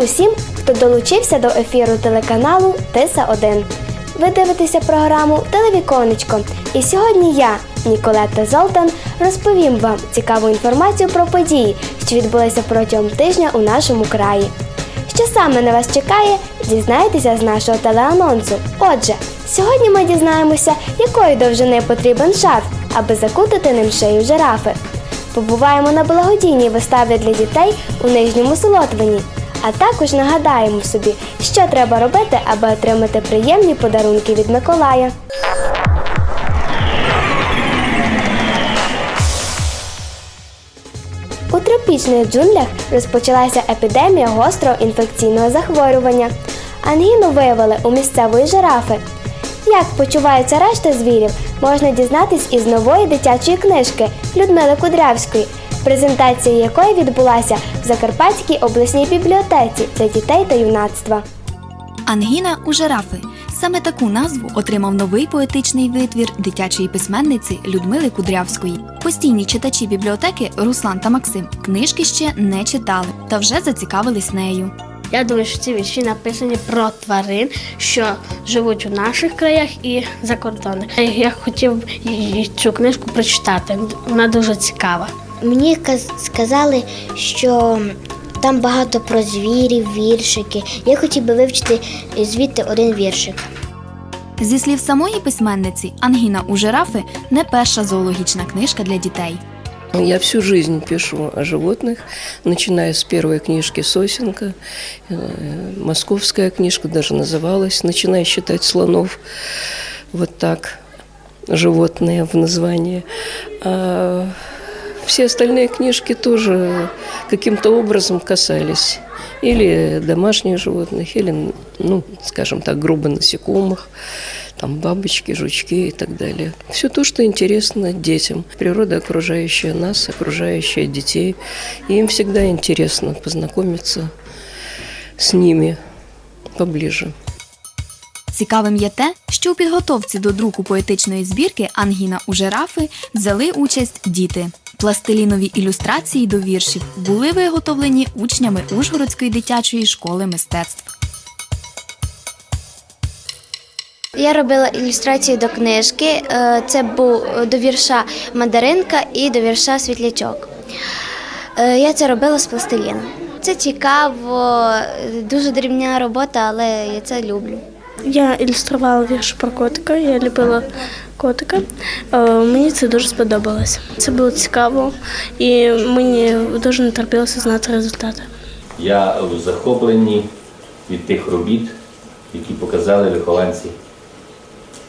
усім, хто долучився до ефіру телеканалу Тиса 1 Ви дивитеся програму Телевіконечко. І сьогодні я, Ніколета Золтан, розповім вам цікаву інформацію про події, що відбулися протягом тижня у нашому краї. Що саме на вас чекає, дізнаєтеся з нашого телеанонсу. Отже, сьогодні ми дізнаємося, якої довжини потрібен шарф, аби закутати ним шию жирафи. Побуваємо на благодійній виставі для дітей у Нижньому Солотвині. А також нагадаємо собі, що треба робити, аби отримати приємні подарунки від Миколая. У тропічних джунглях розпочалася епідемія гострого інфекційного захворювання. Ангіну виявили у місцевої жирафи. Як почуваються решта звірів, можна дізнатись із нової дитячої книжки Людмили Кудрявської, презентація якої відбулася в Закарпатській обласній бібліотеці для дітей та юнацтва. Ангіна у жирафи. Саме таку назву отримав новий поетичний витвір дитячої письменниці Людмили Кудрявської. Постійні читачі бібліотеки Руслан та Максим книжки ще не читали та вже зацікавились нею. Я думаю, що ці вірші написані про тварин, що живуть у наших краях і за кордоном. Я хотів цю книжку прочитати. Вона дуже цікава. Мені каз- сказали, що там багато про звірів, віршики. Я хотів би вивчити звідти один віршик. Зі слів самої письменниці, Ангіна у жирафи не перша зоологічна книжка для дітей. Я всю жизнь пишу о животных, начиная с первой книжки Сосенко. Э, Московская книжка даже называлась, начиная считать слонов. Вот так, животные в названии. А все остальные книжки тоже каким-то образом касались или домашних животных, или, ну, скажем так, грубо насекомых, там бабочки, жучки и так далее. Все то, что интересно детям. Природа, окружающая нас, окружающая детей. И им всегда интересно познакомиться с ними поближе. Цікавим є те, що у підготовці до друку поетичної збірки Ангіна у жирафи взяли участь діти. Пластилінові ілюстрації до віршів були виготовлені учнями Ужгородської дитячої школи мистецтв. Я робила ілюстрацію до книжки. Е, Це був до вірша Мандаринка і до вірша Світлячок. Е, Я це робила з пластиліну. Це цікаво, е, дуже дрібна робота, але я це люблю. Я ілюструвала вірш про котика, я любила котика. Е, Мені це дуже сподобалось. Це було цікаво і мені дуже не терпілося знати результати. Я в захопленні від тих робіт, які показали вихованці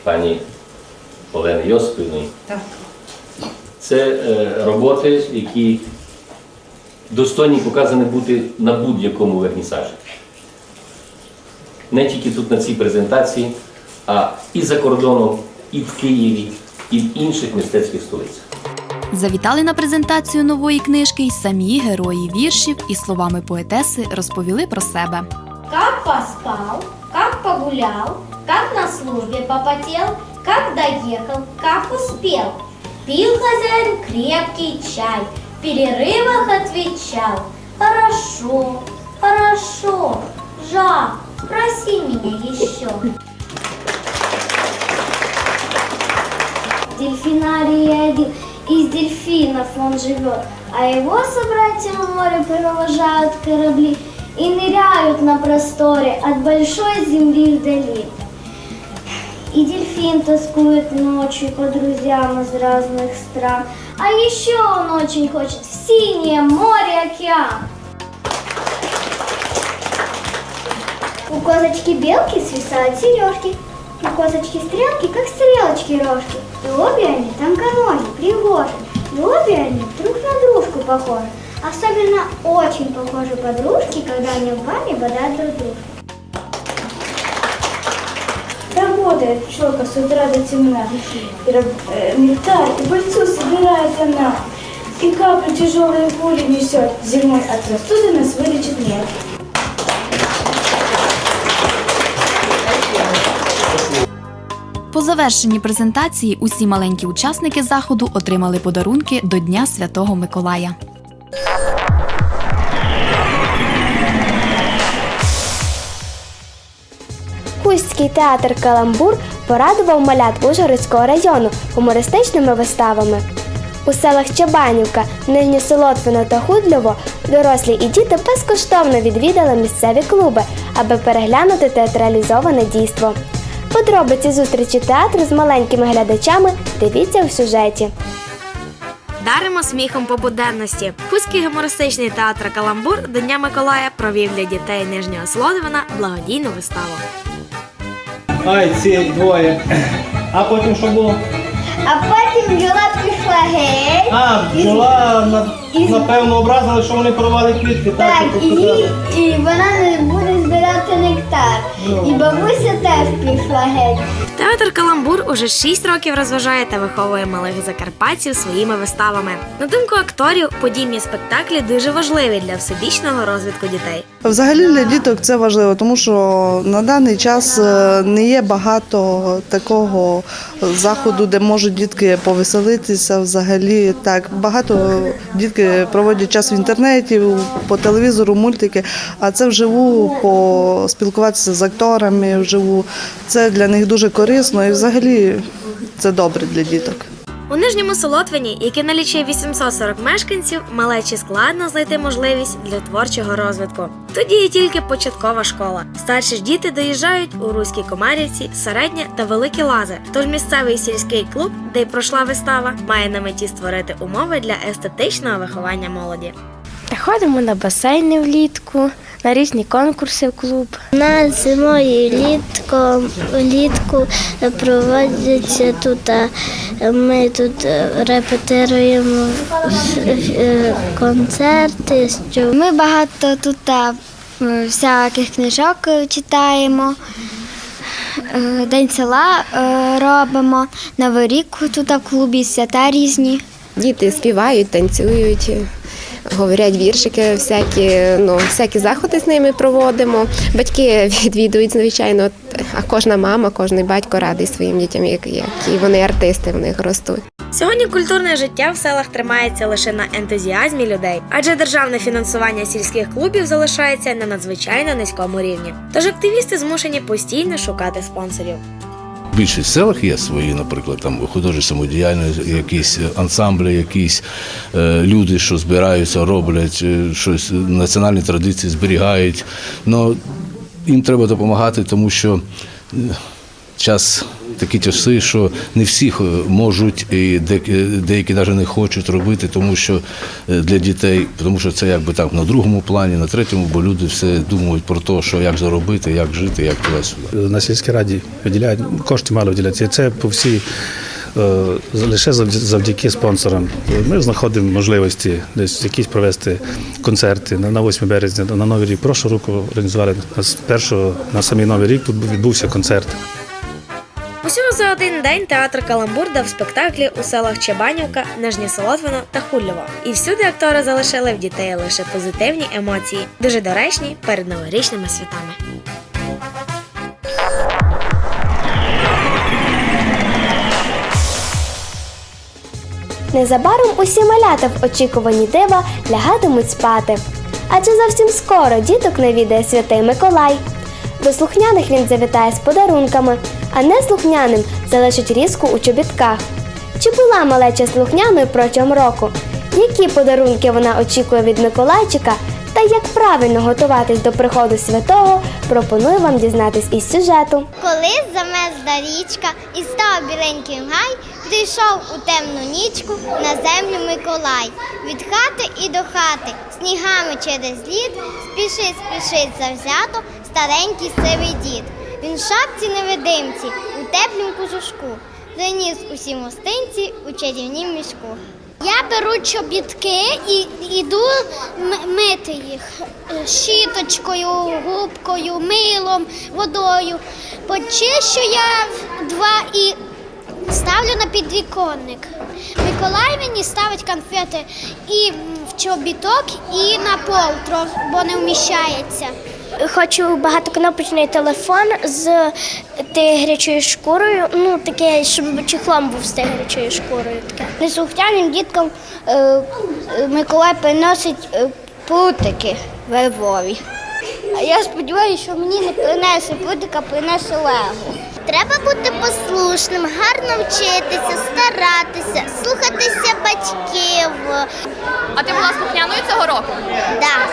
пані Олени Йосипівни. Це е, роботи, які достойні показані бути на будь-якому вернісажі. Не тільки тут на цій презентації, а і за кордоном, і в Києві, і в інших мистецьких столицях. Завітали на презентацію нової книжки й самі герої віршів і словами поетеси розповіли про себе. Как поспал, как погулял, как на службе попотел, как доехал, как успел. Пил хозяин крепкий чай, в перерывах отвечал. Хорошо, хорошо, Жак, спроси меня еще. В дельфинарии один из дельфинов он живет, а его собратья в море провожают корабли и ныряют на просторе от большой земли вдали. И дельфин тоскует ночью по друзьям из разных стран, а еще он очень хочет в синее море океан. У козочки белки свисают сережки, у козочки стрелки, как стрелочки рожки. И обе они тонконогие, пригожи, и обе они друг на дружку похожи. Особенно очень похожи подружки, когда они в бане бодают друг друга. Работает пчелка с утра до темна. И раб- э, Нектар и пыльцу собирает она. И капли тяжелые пули несет. Зимой от простуды нас вылечит нет. По завершенні презентації усі маленькі учасники заходу отримали подарунки до Дня Святого Миколая. Хуський театр Каламбур порадував малят Ужгородського району гумористичними виставами. У селах Чабанівка, Нижнє Солотвино та Худльово дорослі і діти безкоштовно відвідали місцеві клуби, аби переглянути театралізоване дійство. Подробиці зустрічі театру з маленькими глядачами дивіться у сюжеті. Даримо сміхом по буденності. Хуський гумористичний театр Каламбур до Дня Миколая провів для дітей Нижнього Солодвина благодійну виставу. Ай, ці двоє. А потім що було? А потім бджола пішла геть. А, бджола на- напевно образили, що вони порвали квітки. Так, Так, і, і їй- і вона не буде пішла геть. Театр Каламбур уже 6 років розважає та виховує малих закарпатців своїми виставами. На думку акторів, подібні спектаклі дуже важливі для всебічного розвитку дітей. Взагалі для діток це важливо, тому що на даний час е, не є багато такого заходу, де можуть дітки повеселитися. Взагалі так багато дітки проводять час в інтернеті, по телевізору, мультики. А це вживу поспілкуватися з акторами вживу. Це для них дуже корисно і взагалі це добре для діток. У нижньому Солотвині, який налічує 840 мешканців, малечі складно знайти можливість для творчого розвитку. Тут діє тільки початкова школа. Старші ж діти доїжджають у Руській Комарівці, Середня та Великі Лази. Тож місцевий сільський клуб, де й пройшла вистава, має на меті створити умови для естетичного виховання молоді. Ходимо на басейни влітку, на різні конкурси в клуб. На зимою літко, влітку проводяться тут. а, Ми тут е, репетируємо е, концерти. Що Ми багато тут а, всяких книжок е, читаємо. Е, День села е, робимо, Новий рік тут в клубі свята різні. Діти співають, танцюють, говорять віршики, всякі, ну, всякі заходи з ними проводимо. Батьки відвідують, звичайно, а кожна мама, кожен батько радий своїм дітям, які вони артисти в них ростуть. Сьогодні культурне життя в селах тримається лише на ентузіазмі людей, адже державне фінансування сільських клубів залишається на надзвичайно низькому рівні. Тож активісти змушені постійно шукати спонсорів. Більшість селах є свої, наприклад, там художні самодіяльні, якісь ансамблі, якісь е, люди, що збираються, роблять е, щось, національні традиції зберігають. Но їм треба допомагати, тому що е, час такі часи, що не всіх е, можуть і деякі навіть не хочуть робити, тому що е, для дітей, тому що це якби так на другому плані, на третьому, бо люди все думають про те, що як заробити, як жити, як туди-сюди. На сільській раді виділяють, кошти мало виділяються. І Це по всій е, лише завдя- завдяки спонсорам. Ми знаходимо можливості десь якісь провести концерти на, на 8 березня, на Новий рік. Прошлого року організували на с- першого на самий Новий рік тут відбувся концерт. За один день театр Каламбур дав спектаклі у селах Чебанівка, Нижнє Солотвино та Хульово. І всюди актори залишили в дітей лише позитивні емоції, дуже доречні перед новорічними святами. Незабаром усі малята в очікуванні дива лягатимуть спати. Адже зовсім скоро діток навідає святий Миколай. До слухняних він завітає з подарунками, а неслухняним залишить різку у чобітках. Чи була малеча слухняною протягом року? Які подарунки вона очікує від Миколайчика? Та як правильно готуватись до приходу святого, пропоную вам дізнатись із сюжету. Колись замерзла річка і став біленький гай, прийшов у темну нічку на землю Миколай. Від хати і до хати, снігами через лід, спішить, спішить завзято старенький сивий дід. Він шапці невидимці, у теплім кожушку, заніс усі мостинці у чарівнім мішку. Я беру чобітки і йду мити їх щіточкою, губкою, милом, водою. Почищу я два і ставлю на підвіконник. Миколай мені ставить конфети і в чобіток, і на полтро, бо не вміщається. Хочу багатокнопочний телефон з тигрячою шкурою. Ну, таке, щоб чехлом був з тигрячою шкурою. Таке. Неслухняним діткам е, е, Миколай приносить е, путики вербові. А я сподіваюся, що мені не принесе пудик, принесе лего. Треба бути послушним, гарно вчитися, старатися, слухатися батьків. А ти була слухняною цього року? Да.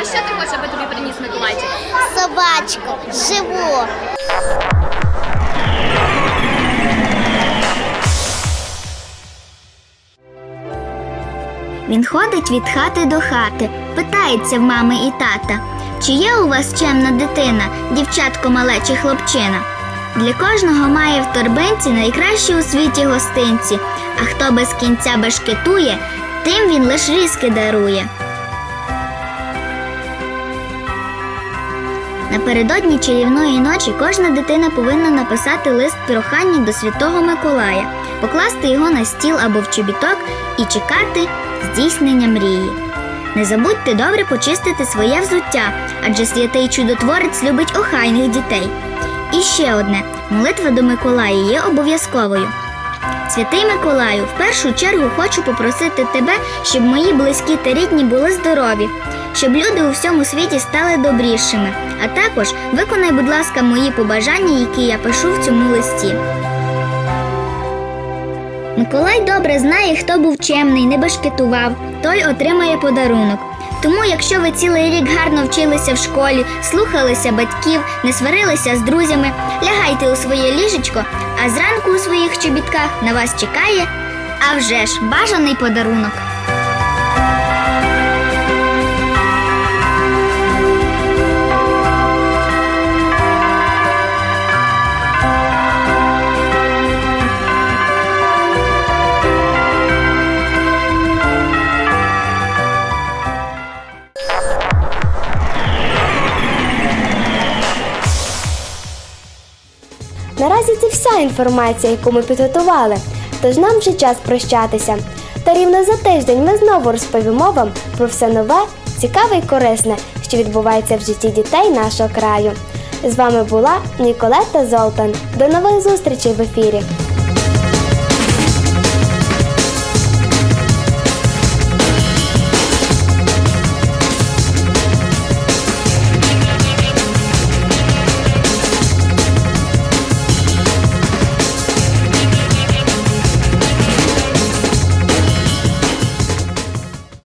А що ти хочеш, аби тобі приніс? Собачку, живу. Він ходить від хати до хати, питається в мами і тата, чи є у вас чемна дитина, дівчатко мале чи хлопчина. Для кожного має в торбинці найкращі у світі гостинці, а хто без кінця бешкетує, тим він лиш різки дарує. Напередодні чарівної ночі кожна дитина повинна написати лист прохання до Святого Миколая, покласти його на стіл або в чобіток і чекати здійснення мрії. Не забудьте добре почистити своє взуття, адже святий чудотворець любить охайних дітей. І ще одне: молитва до Миколая є обов'язковою. Святий Миколаю, в першу чергу хочу попросити тебе, щоб мої близькі та рідні були здорові, щоб люди у всьому світі стали добрішими. А також виконай, будь ласка, мої побажання, які я пишу в цьому листі. Миколай добре знає, хто був чемний, не башкетував, той отримає подарунок. Тому, якщо ви цілий рік гарно вчилися в школі, слухалися батьків, не сварилися з друзями, лягайте у своє ліжечко, а зранку у своїх чобітках на вас чекає, а вже ж бажаний подарунок. Наразі це вся інформація, яку ми підготували. Тож нам вже час прощатися. Та рівно за тиждень ми знову розповімо вам про все нове, цікаве і корисне, що відбувається в житті дітей нашого краю. З вами була Ніколета Золтан. До нових зустрічей в ефірі.